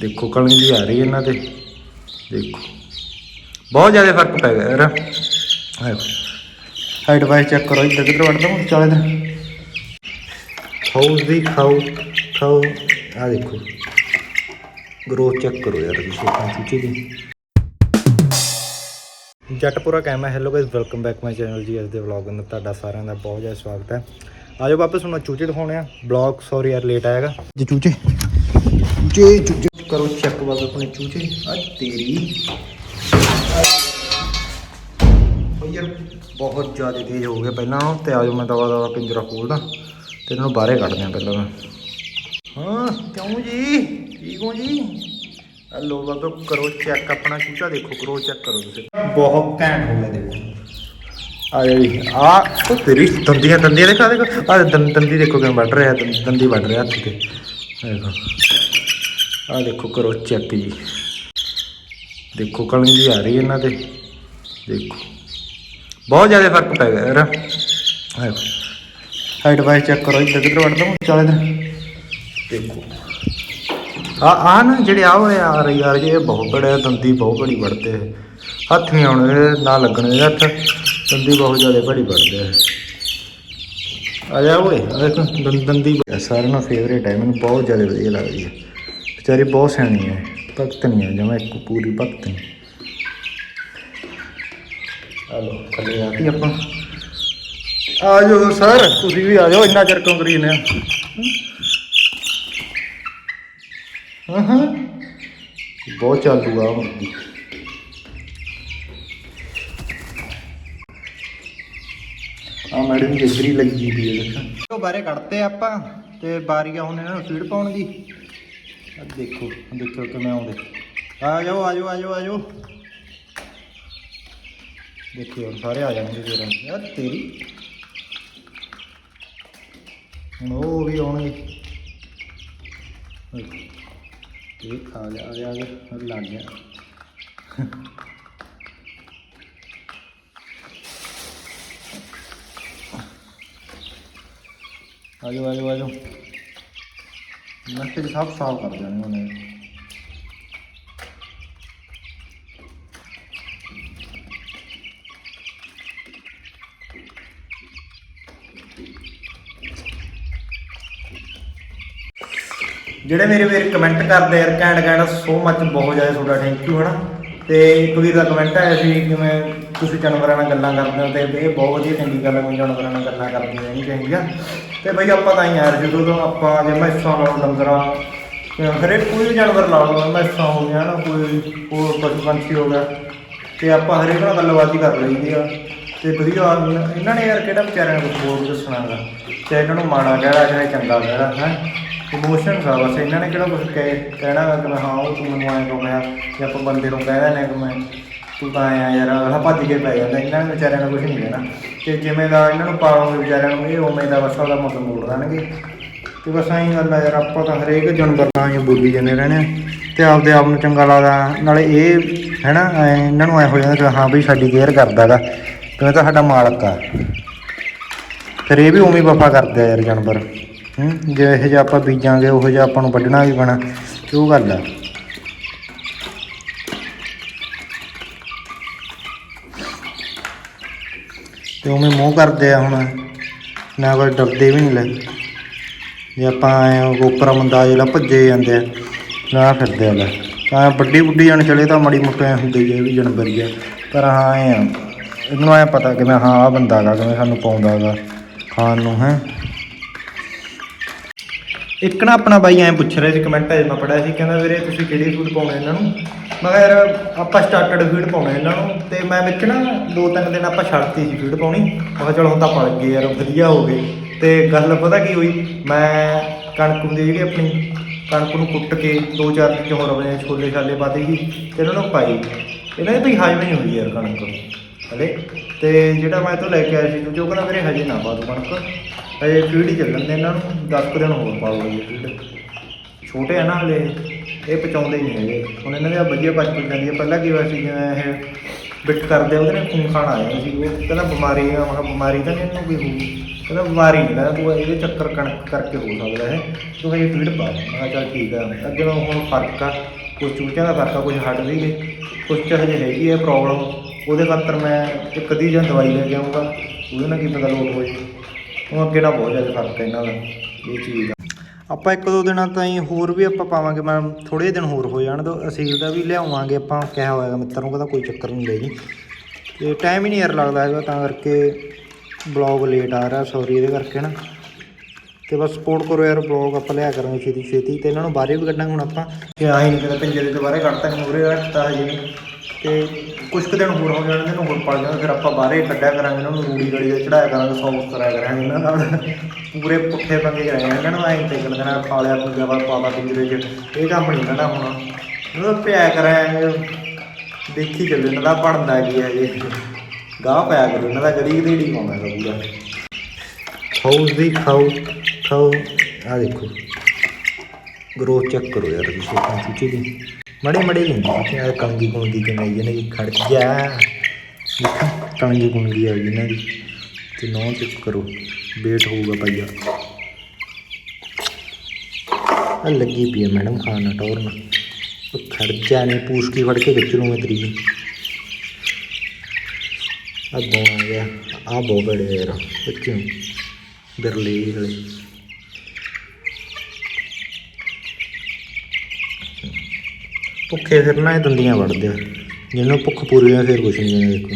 ਦੇਖੋ ਕਲਿੰਗ ਜੀ ਆ ਰਹੀ ਇਹਨਾਂ ਤੇ ਦੇਖੋ। ਬਹੁਤ ਜ਼ਿਆਦਾ ਫ਼ਰਕ ਪੈ ਗਿਆ ਯਾਰ। ਹਾਈਟ ਵਾਈਜ਼ ਚੈੱਕ ਕਰੋ ਇੱਧਰ ਕਿੱਧਰ ਵੜਦਾ ਹੁਣ ਚੱਲ ਇੱਧਰ ਖਾਓ ਦੀ ਖਾਓ ਖਾਓ ਆ ਦੇਖੋ। ਗਰੋਥ ਚੈੱਕ ਕਰੋ ਯਾਰ ਤੁਸੀਂ ਚੂਚੇ ਦੀ Jattpura ਕੈਮਾ hello guys welcome back my channel ਜੀ ਅੱਜ ਦੇ ਵਲੌਗ ਅੰਦਰ ਤੁਹਾਡਾ ਸਾਰਿਆਂ ਦਾ ਬਹੁਤ ਜ਼ਿਆਦਾ ਸਵਾਗਤ ਹੈ। ਆਜੋ ਵਾਪਸ ਹੁਣ ਚੂਚੇ ਦਿਖਾਉਣੇ ਆ। ਬਲੌਗ ਸੌਰੀ ਯਾਰ ਲੇਟ ਆਏਗਾ ਜੀ ਚੂਚੇ। ਚੂਚੇ ਚੂਚੇ। ਕਰੋ ਚੈੱਕ ਬਸ ਆਪਣੇ ਚੂਚੇ। ਆ ਤੇਰੀ। ਉਹ ਯਾਰ, ਬਹੁਤ ਜ਼ਿਆਦਾ ਤੇਜ਼ ਹੋ ਗਿਆ ਪਹਿਲਾਂ। ਨਾਲੋਂ ਤੇ ਆਜੋ ਮੈਂ ਦਵਾ ਦਵਾ ਪਿੰਜਰਾ ਖੋਲਦਾ। ਤੇ ਇਹਨਾਂ ਨੂੰ ਬਾਹਰੇ ਕੱਢਦੇ ਆ ਪਹਿਲਾਂ ਮੈਂ ਹਾਂ, ਕਿਉਂ ਜੀ? ਠੀਕ ਹੋ ਜੀ? ਹਲੋ ਬਾਬਾ ਕਰੋ ਚੈੱਕ ਆਪਣਾ ਚੂਚਾ ਦੇਖੋ, ਕਰੋ ਚੈੱਕ ਕਰੋ ਤੁਸੀਂ। ਬਹੁਤ ਘੈਂਟ ਹੋ ਗਿਆ ਦੇਖੋ। ਆ ਜੀ। ਆ ਉਹ ਤੇਰੀ ਦੰਦੀਆਂ ਦੰਦੀਆਂ ਦੇਖਾ ਦੇਖੋ। ਆ ਦੰ- ਦੰਦੀ ਦੇਖੋ ਕਿਵੇਂ ਵੱਢ ਰਿਹਾ ਦੰਦੀ ਵੱਢ ਰਿਹਾ ਹੱਥ ਤੇ। ਦੇਖੋ। ਆ ਦੇਖੋ ਕਰੋ ਚੈੱਕ ਜੀ। ਦੇਖੋ ਕਲਮ ਜੀ ਆ ਰਹੀ ਇਹਨਾਂ ਤੇ ਦੇਖੋ। ਬਹੁਤ ਜ਼ਿਆਦਾ ਫ਼ਰਕ ਪੈ ਗਿਆ ਯਾਰ। ਆਹ ਹਾਈਟ ਵਾਈਜ਼ ਚੈੱਕ ਕਰੋ ਇੱਧਰ, ਕਿੱਧਰ ਵੜਦਾ ਹੁਣ ਚੱਲ ਇੱਧਰ। ਦੇਖੋ। ਆ ਆ ਨਾ ਜਿਹੜੇ ਆ ਹੋਏ ਆ ਰਹੇ ਯਾਰ ਇਹ ਬਹੁਤ ਬੜੇ ਦੰਦੀ ਬਹੁਤ ਬੜੀ ਵੜਦੇ ਆ। ਹੱਥ ਨਹੀਂ ਆਉਣੇ ਨਾ ਲੱਗਣੇ ਹੱਥ। ਦੰਦੀ ਬਹੁਤ ਜ਼ਿਆਦਾ ਬੜੀ ਵੜਦੇ ਆ। ਆ ਜਾ ਓਏ, ਆ ਦੰ- ਦੰਦੀ। ਬ- ਸਾਰਿਆਂ ਨਾਲ ਫੇਵਰੇਟ ਹੈ ਮੈਨੂੰ ਬਹੁਤ ਜ਼ਿਆਦਾ ਵਧੀਆ ਲੱਗਦੀ ਹੈ ਵਿਚਾਰੀ ਬਹੁਤ ਸਿਆਣੀ ਹੈ, ਭਗਤ ਨਹੀਂ ਹੈ, ਜਮਾ ਇੱਕ ਪੂਰੀ ਭਗਤ ਨਹੀਂ। ਹਲੋ, ਥੱਲੇ ਆ ਆਪਾਂ। ਆ ਜਾਓ ਸਰ, ਤੁਸੀਂ ਵੀ ਆ ਜਾਓ, ਇੰਨਾ ਚਿਰ ਕਿਉਂ ਕਰੀ ਨੇ ਹਾਂ? ਹਾਂ ਬਹੁਤ ਚਾਲੂ ਆ ਮੁਰਗੀ ਆ ਮੈਡਮ ਜੀ ਇੱਧਰ ਲੱਗੀ ਦੀ ਹੈ, ਦੇਖਾਂ। ਉਹ ਬਾਰੇ ਕੱਢਤੇ ਆਪਾਂ, ਤੇ ਬਾਰੀ ਆ ਹੁਣ ਇਹਨਾਂ ਨੂੰ ਫੀਡ ਪਾਉਣ ਦੀ। ਆ ਦੇਖੋ ਦੇਖੋ ਕਿਵੇਂ ਆਉਂਦੇ। ਆ ਜਾਓ ਆ ਜਾਓ ਆ ਜਾਓ ਆ ਜਾਓ ਦੇਖੋ, ਹੁਣ ਸਾਰੇ ਆ ਜਾਣਗੇ ਜਰਾ। ਯਾਰ ਤੇਰੀ। ਹੁਣ ਉਹ ਵੀ ਆਉਣਗੇ। ਇਹ ਖਾ ਲਿਆ, ਆ ਗਿਆ ਆ ਗਿਆ ਲੱਗ ਗਿਆ। ਆਜੋ ਆਜੋ ਆਜੋ। ਮਿੰਟ 'ਚ ਸਭ ਸਾਫ਼ ਕਰ ਦੇਣੇ ਉਹਨੇ। ਜਿਹੜੇ ਮੇਰੇ ਵੀਰ ਕਮੈਂਟ ਕਰਦੇ ਯਾਰ ਘੈਂਟ ਘੈਂਟ ਸੋ ਮੱਚ ਬਹੁਤ ਜ਼ਿਆਦਾ ਤੁਹਾਡਾ ਥੈਂਕ ਯੂ ਹਨਾ? ਤੇ ਇੱਕ ਵੀਰ ਦਾ ਕਮੈਂਟ ਆਇਆ ਸੀ ਕਿ ਮੈਂ ਤੁਸੀਂ ਜਾਨਵਰਾਂ ਨਾਲ ਗੱਲਾਂ ਕਰਦੇ ਹੋ ਤੇ ਇਹ ਬਹੁਤ ਵਧੀਆ ਚੰਗੀ ਗੱਲ ਹੈ ਕੋਈ ਜਾਨਵਰਾਂ ਨਾਲ ਗੱਲਾਂ ਕਰਦੀਆਂ ਰਹਿਣੀ ਚਾਹੀਦੀਆਂ ਤੇ ਬਈ ਆਪਾਂ ਤਾਂ ਹੀ ਯਾਰ ਜਦੋਂ ਤੋਂ ਆਪਾਂ ਜੇ ਮੈਸਾਂ ਨਾਲ ਡੰਗਰਾਂ ਹਰੇਕ ਕੋਈ ਵੀ ਜਾਨਵਰ ਲਾ ਲਓ ਮੈਸਾਂ ਹੋ ਗਿਆ ਨਾ, ਕੋਈ ਹੋਰ ਪਸ਼ੂ ਪੰਛੀ ਹੋ ਗਿਆ, ਤੇ ਆਪਾਂ ਹਰੇਕ ਨਾਲ ਗੱਲਬਾਤ ਹੀ ਕਰ ਲਈਦੀ ਆ। ਤੇ ਵਧੀਆ ਇਹਨਾਂ ਨੇ ਯਾਰ ਕਿਹੜਾ ਵਿਚਾਰਿਆਂ ਨੂੰ ਹੋਰ ਬੋਲ ਦੱਸਣਾਗਾ ਚਾਹੇ ਇਹਨਾਂ ਨੂੰ ਮਾੜਾ ਕਹਿਣਾ ਚਾਹੇ ਚੰਗਾ ਕਹਿਣਾ ਹੈ? ਇਮੋਸ਼ਨਸ ਆ ਬਸ, ਇਹਨਾਂ ਨੇ ਕਿਹੜਾ ਕੁਝ ਕਹਿ ਕਹਿਣਾ ਗਾ ਕਿ ਮੈਂ ਹਾਂ, ਉਹ ਤੂੰ ਮੈਨੂੰ ਐਂ ਕਹੋ, ਮੈਂ ਆਪਾਂ ਬੰਦੇ ਨੂੰ ਕਹਿ ਦਿੰਦੇ ਕਿ ਮੈਂ ਤੂੰ ਤਾਂ ਆਇਆ ਯਾਰ, ਅਗਲਾ ਭੱਜ ਕੇ ਪੈ ਜਾਂਦਾ, ਇਹਨਾਂ ਨੇ ਵਿਚਾਰਿਆਂ ਨੂੰ ਕੁਝ ਨਹੀਂ ਕਹਿਣਾ। ਤੇ ਜਿਵੇਂ ਦਾ ਇਹਨਾਂ ਨੂੰ ਪਾਲੋਗੇ ਵਿਚਾਰਿਆਂ ਨੂੰ, ਇਹ ਉਵੇਂ ਦਾ ਬਸ ਉਹਦਾ ਮੁੱਲ ਮੋੜ ਦੇਣਗੇ। ਤੇ ਬਸ ਐਂ ਗੱਲ ਆ ਯਾਰ, ਆਪਾਂ ਤਾਂ ਹਰੇਕ ਜਾਨਵਰ ਨਾਲ ਹੀ ਬੋਲੀ ਜਾਂਦੇ ਰਹਿੰਦੇ ਆ। ਤੇ ਆਪਦੇ ਆਪ ਨੂੰ ਚੰਗਾ ਲੱਗਦਾ, ਨਾਲੇ ਇਹ ਹੈਨਾ, ਐਂ ਇਹਨਾਂ ਨੂੰ ਐ ਹੋ ਜਾਂਦਾ ਕਿ ਹਾਂ ਵੀ ਸਾਡੀ ਕੇਅਰ ਕਰਦਾਗਾ ਕਿਉਂਕਿ ਤਾਂ ਸਾਡਾ ਮਾਲਕ ਆ। ਫਿਰ ਇਹ ਵੀ ਉਵੇਂ ਵਫਾ ਕਰਦੇ ਆ ਯਾਰ ਜਾਨਵਰ। ਹੂੰ, ਜੇ ਇਹੋ ਜਿਹਾ ਆਪਾਂ ਬੀਜਾਂਗੇ, ਉਹ ਜਿਹਾ ਆਪਾਂ ਨੂੰ ਵੱਢਣਾ ਵੀ ਪੈਣਾ, ਤੇ ਉਹ ਗੱਲ ਆ। ਤੇ ਉਵੇਂ ਮੂੰਹ ਕਰਦੇ ਆ ਹੁਣ। ਨਾ ਕੋਈ ਡਰਦੇ ਵੀ ਨਹੀਂ ਲੈ ਜੇ ਆਪਾਂ ਐਂ ਉੱਪਰ ਮੰਦਾ ਜਿਹੜਾ ਭੱਜੇ ਜਾਂਦੇ ਆ ਨਾ ਫਿਰਦੇ ਆ ਲੈ। ਤਾਂ ਵੱਡੀ ਬੁੱਢੀ ਜਾਣ ਚਲੇ ਤਾਂ ਮੜੀ ਮੋਟੇ ਐਂ ਹੁੰਦੇ ਹੀ ਆ, ਵੀ ਜਨਵਰੀ ਆ ਪਰ ਹਾਂ ਐਂ ਆ। ਇਹਨੂੰ ਐਂ ਪਤਾ ਕਿ ਮੈਂ ਹਾਂ ਆ ਬੰਦਾ ਗਾ ਕਿਵੇਂ ਸਾਨੂੰ ਪਾਉਂਦਾ ਗਾ। ਖਾਣ ਨੂੰ ਹੈ। ਇੱਕ ਨਾ ਆਪਣਾ ਬਾਈ ਐਂ ਪੁੱਛ ਰਿਹਾ ਸੀ ਕਮੈਂਟ ਆਏ ਮੈਂ ਪੜਿਆ ਸੀ, ਕਹਿੰਦਾ ਵੀਰੇ ਤੁਸੀਂ ਕਿਹੜੀ ਫੀਡ ਪਾਉਣੇ ਇਹਨਾਂ ਨੂੰ? ਮੈਂ ਕਿਹਾ ਯਾਰ ਆਪਾਂ ਸਟਾਰਟਡ ਫੀਡ ਪਾਉਣੇ ਇਹਨਾਂ ਨੂੰ, ਤੇ ਮੈਂ ਵਿੱਚ ਨਾ ਦੋ ਤਿੰਨ ਦਿਨ ਆਪਾਂ ਛੱਡਤੀ ਸੀ ਫੀਡ ਪਾਉਣੀ। ਮੈਂ ਕਿਹਾ ਚਲੋ ਹੁਣ ਤਾਂ ਪੜ ਗਏ ਯਾਰ, ਵਧੀਆ ਹੋ ਗਏ। ਤੇ ਗੱਲ ਪਤਾ ਕੀ ਹੋਈ, ਮੈਂ ਕਣਕ ਹੁੰਦੀ ਜਿਹੜੀ ਆਪਣੀ, ਕਣਕ ਨੂੰ ਕੁੱਟ ਕੇ ਦੋ ਚਾਰ ਦਿਨ ਹੋਰ ਆਪਣੇ ਛੋਲੇ ਛਾਲੇ ਪਾ ਦੇਗੀ ਤੇ ਇਹਨਾਂ ਨੂੰ ਪਾਈ। ਇਹਨਾਂ ਦੀ ਭਈ ਹਾਜ਼ਮ ਨਹੀਂ ਹੋਈ ਯਾਰ ਕਣਕ ਹਲੇ। ਤੇ ਜਿਹੜਾ ਮੈਂ ਤੋਂ ਲੈ ਕੇ ਆਇਆ ਸੀ ਕਿਉਂਕਿ ਉਹ ਕਹਿੰਦਾ ਮੇਰੇ ਹਜੇ ਨਾ ਪਾ ਦੋ ਕਣਕ। ਹਜੇ ਫੀਡ ਹੀ ਚੱਲਣ ਦੇ ਇਹਨਾਂ ਨੂੰ 10 ਕੁ ਦਿਨ ਹੋਰ ਪਾ ਲਓ ਜੀ ਫੀਡ ਛੋਟੇ ਆ ਨਾ ਹਲੇ, ਇਹ ਪਚਾਉਂਦੇ ਨਹੀਂ ਹੈਗੇ। ਹੁਣ ਇਹਨਾਂ ਦੇ ਆਹ ਵਧੀਆ ਪਚ ਪਚ ਜਾਂਦੀ ਹੈ ਪਹਿਲਾਂ ਕੀ ਹੋਇਆ ਸੀ, ਜਿਵੇਂ ਇਹ ਬਿੱਟ ਕਰਦੇ ਉਹਦੇ ਨਾਲ ਖੂਨ ਖਾਣ ਆ ਜਾਂਦਾ ਸੀ। ਉਹ ਕਹਿੰਦਾ ਬਿਮਾਰੀ ਆ, ਮੈਂ ਕਿਹਾ ਬਿਮਾਰੀ ਤਾਂ ਨਹੀਂ ਇਹਨੂੰ ਕੋਈ ਹੋਊਗੀ ਕਹਿੰਦਾ ਬਿਮਾਰੀ ਨਹੀਂ ਕਹਿੰਦਾ ਤੂੰ ਇਹਦੇ ਚੱਕਰ ਕਣਕ ਕਰਕੇ ਹੋ ਸਕਦਾ ਹੈ। ਤੂੰ ਇਹ ਫੀਡ ਪਾ। ਮੈਂ ਕਿਹਾ ਚੱਲ ਠੀਕ ਆ। ਅੱਗੇ ਨਾਲੋਂ ਹੁਣ ਫ਼ਰਕ ਆ। ਕੁਝ ਚੂਚਿਆਂ ਦਾ ਫ਼ਰਕ ਆ ਕੁਝ ਹਟ ਵੀ ਗਏ ਕੁਝ ਚ ਹਜੇ ਹੈਗੀ ਹੈ ਪ੍ਰੋਬਲਮ ਉਹਦੇ ਖਾਤਰ ਮੈਂ ਇੱਕ ਅੱਧੀ ਜਾਂ ਦਵਾਈ ਲੈ ਕੇ ਆਉਂਗਾ ਉਹਦੇ ਨਾਲ ਕੀ ਪਤਾ ਲੋਟ ਹੋਏ। ਉਹ ਅੱਗੇ ਨਾਲ ਬਹੁਤ ਜ਼ਿਆਦਾ ਫ਼ਰਕ ਹੈ ਇਹਨਾਂ ਦਾ ਇਹ ਚੀਜ਼ ਆਪਾਂ ਇੱਕ ਦੋ ਦਿਨਾਂ ਤਾਈਂ ਹੋਰ ਵੀ ਆਪਾਂ ਪਾਵਾਂਗੇ ਮੈਂ ਥੋੜੇ ਦਿਨ ਹੋਰ ਹੋ ਜਾਣ ਦੋ ਅਸੀਲ ਦਾ ਵੀ ਲਿਆਵਾਂਗੇ ਆਪਾਂ ਕਿਹਾ ਹੋਇਆਗਾ ਮਿੱਤਰ ਨੂੰ ਕਹਿੰਦਾ ਕੋਈ ਚੱਕਰ ਨਹੀਂ ਲੈ ਜੀ। ਤੇ ਟਾਈਮ ਹੀ ਨਹੀਂ ਯਾਰ ਲੱਗਦਾ ਹੈਗਾ ਤਾਂ ਕਰਕੇ ਬਲੌਗ ਲੇਟ ਆ ਰਿਹਾ ਸੌਰੀ ਇਹਦੇ ਕਰਕੇ ਨਾ। ਤੇ ਬਸ ਸਪੋਰਟ ਕਰੋ ਯਾਰ ਬਲੌਗ ਆਪਾਂ ਲਿਆ ਕਰਾਂਗੇ ਛੇਤੀ ਛੇਤੀ ਤੇ ਇਹਨਾਂ ਨੂੰ ਬਾਹਰ ਵੀ ਕੱਢਾਂਗੇ ਹੁਣ ਆਪਾਂ। ਕਿ ਆਹੀ ਨਹੀਂ ਕਦੇ ਪਿੰਜਰੇ ਦੇ ਦੁਬਾਰੇ ਕੱਢਤਾ ਮੂਰੇ ਰੱਖਤਾ ਹਜੇ। ਤੇ ਕੁਝ ਕੁ ਦਿਨ ਹੋਰ ਹੋ ਜਾਣਗੇ ਇਹਨੂੰ ਹੋਰ ਪੜ ਜਾਣਾ, ਫਿਰ ਆਪਾਂ ਬਾਹਰੇ ਕੱਢਿਆ ਕਰਾਂਗੇ ਇਹਨਾਂ ਨੂੰ ਰੂੜੀ ਗੜੀ ਤੇ ਚੜਾਇਆ ਕਰਾਂਗੇ ਸੌਂਸ ਕਰਾਇਆ ਕਰਾਂਗੇ ਇਹਨਾਂ ਨਾਲ। ਪੂਰੇ ਪੁੱਠੇ ਪੰਗੇ ਕਰਾਂਗੇ ਇਹਨਾਂ ਨੂੰ ਐਂ ਤੇ ਕਰ ਦੇਣਾ ਪਾਲਿਆ ਪੰਗਾ ਵਾ ਪਾਵਾ ਪਿੰਜਰੇ 'ਚ। ਇਹ ਕੰਮ ਨਹੀਂ ਕਰਨਾ ਹੁਣ। ਇਹਨਾਂ ਨੂੰ ਪਿਆ ਕਰਾਂਗੇ ਦੇਖੀ ਚੱਲੋ ਇਹਨਾਂ ਦਾ ਬਣਦਾ ਕੀ ਹੈ ਜੀ ਗਾਹ ਪਿਆ ਕਰੋ, ਇਹਨਾਂ ਦਾ ਗੜੀ ਗੜੀ ਪਾਉਂਦਾ ਹੈਗਾ ਪੂਰਾ। ਹਾਊਸ ਦੀ ਖਾਓ ਖਾਓ। ਆ ਦੇਖੋ। ਗਰੋਥ ਚੈੱਕ ਕਰੋ ਯਾਰ, ਤੁਸੀਂ ਆਪਣੀ ਚੂਚੀ ਦੀ ਮੜੇ ਮੜੇ ਲੈਂਦੀ ਤੁਸੀਂ ਆ ਕੰਗੀ ਕਿਵੇਂ ਆਈ ਇਹਨਾਂ ਦੀ ਖੜ ਜਾ। ਦੇਖਾਂ ਕੰਗੀ ਕੁੰਗੀ ਆ ਗਈ ਇਹਨਾਂ ਦੀ ਤੇ ਨੌ ਚੈੱਕ ਕਰੋ, ਵੇਟ ਹੋਊਗਾ ਭਾਈਆ ਆ ਲੱਗੀ ਪਈ ਹੈ ਮੈਡਮ, ਖਾਣਾ ਟੋਰਨਾ ਉਹ ਖੜ ਜਾ ਨੇ ਪੂਛ ਕੀ ਫੜ ਕੇ ਖਿੱਚ ਲੂੰ ਮੈਂ ਤੇਰੀ ਆ ਬੋਣ ਆ ਗਿਆ ਆ ਬਹੁਤ ਬੜੇ ਯਾਰ ਬੱਚੇ ਬਿਰਲੇ ਵਾਲੇ। ਭੁੱਖੇ ਫਿਰ ਨਾ ਇਹ ਦੰਦੀਆਂ ਵੜਦੇ ਆ। ਜਿਹਨੂੰ ਭੁੱਖ ਪੂਰੀ ਆ ਫਿਰ ਕੁਛ ਨਹੀਂ ਹੈ ਦੇਖੋ।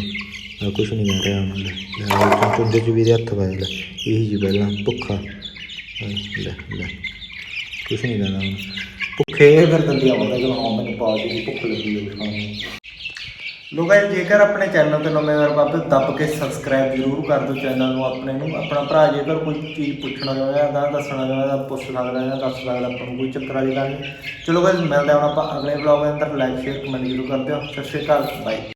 ਆ ਕੁਛ ਨਹੀਂ ਕਰ ਰਿਹਾ ਉਹਨਾਂ ਦਾ। ਚੁੰਦੇ ਚ ਵੀ ਇਹਦੇ ਹੱਥ ਪਾਏ ਲੈ। ਇਹੀ ਜੀ ਪਹਿਲਾਂ ਭੁੱਖਾ। ਆ, ਲੈ ਲੈ। ਕੁਛ ਨਹੀਂ ਕਰਨਾ ਭੁੱਖੇ ਫਿਰ ਦੰਦੀਆਂ ਵੜਦੇ ਜਦੋਂ ਹਾਂ ਮੈਨੂੰ ਪਾ ਦੀ ਭੁੱਖ ਲੱਗੀ ਹੈ ਖਾਣ ਨੂੰ। ਲੋਕਾਂ ਜੇਕਰ ਆਪਣੇ ਚੈਨਲ ਤੇ ਨਵੇਂ ਵਾਰ ਬਾਬੇ, ਦੱਬ ਕੇ ਸਬਸਕ੍ਰਾਈਬ ਜ਼ਰੂਰ ਕਰ ਦਿਓ ਚੈਨਲ ਨੂੰ, ਆਪਣੇ ਨੂੰ। ਆਪਣਾ ਭਰਾ ਜੇਕਰ ਕੋਈ ਚੀਜ਼ ਪੁੱਛਣਾ ਚਾਹੁੰਦਾ ਤਾਂ ਦੱਸਣਾ ਚਾਹੁੰਦਾ ਤਾਂ ਪੁੱਛ ਸਕਦਾ ਹੈ ਦੱਸ ਸਕਦਾ, ਆਪਾਂ ਨੂੰ ਕੋਈ ਚੱਕਰ ਵਾਲੀ ਗੱਲ ਨਹੀਂ। ਚਲੋ ਗਾਇਸ ਮਿਲਦੇ ਹਾਂ ਹੁਣ ਆਪਾਂ ਅਗਲੇ ਵਲੌਗ ਦੇ ਅੰਦਰ। ਲਾਈਕ ਸ਼ੇਅਰ ਕਮੈਂਟ ਜ਼ਰੂਰ ਕਰ ਦਿਓ। ਸਤਿ ਸ਼੍ਰੀ ਅਕਾਲ ਬਾਈ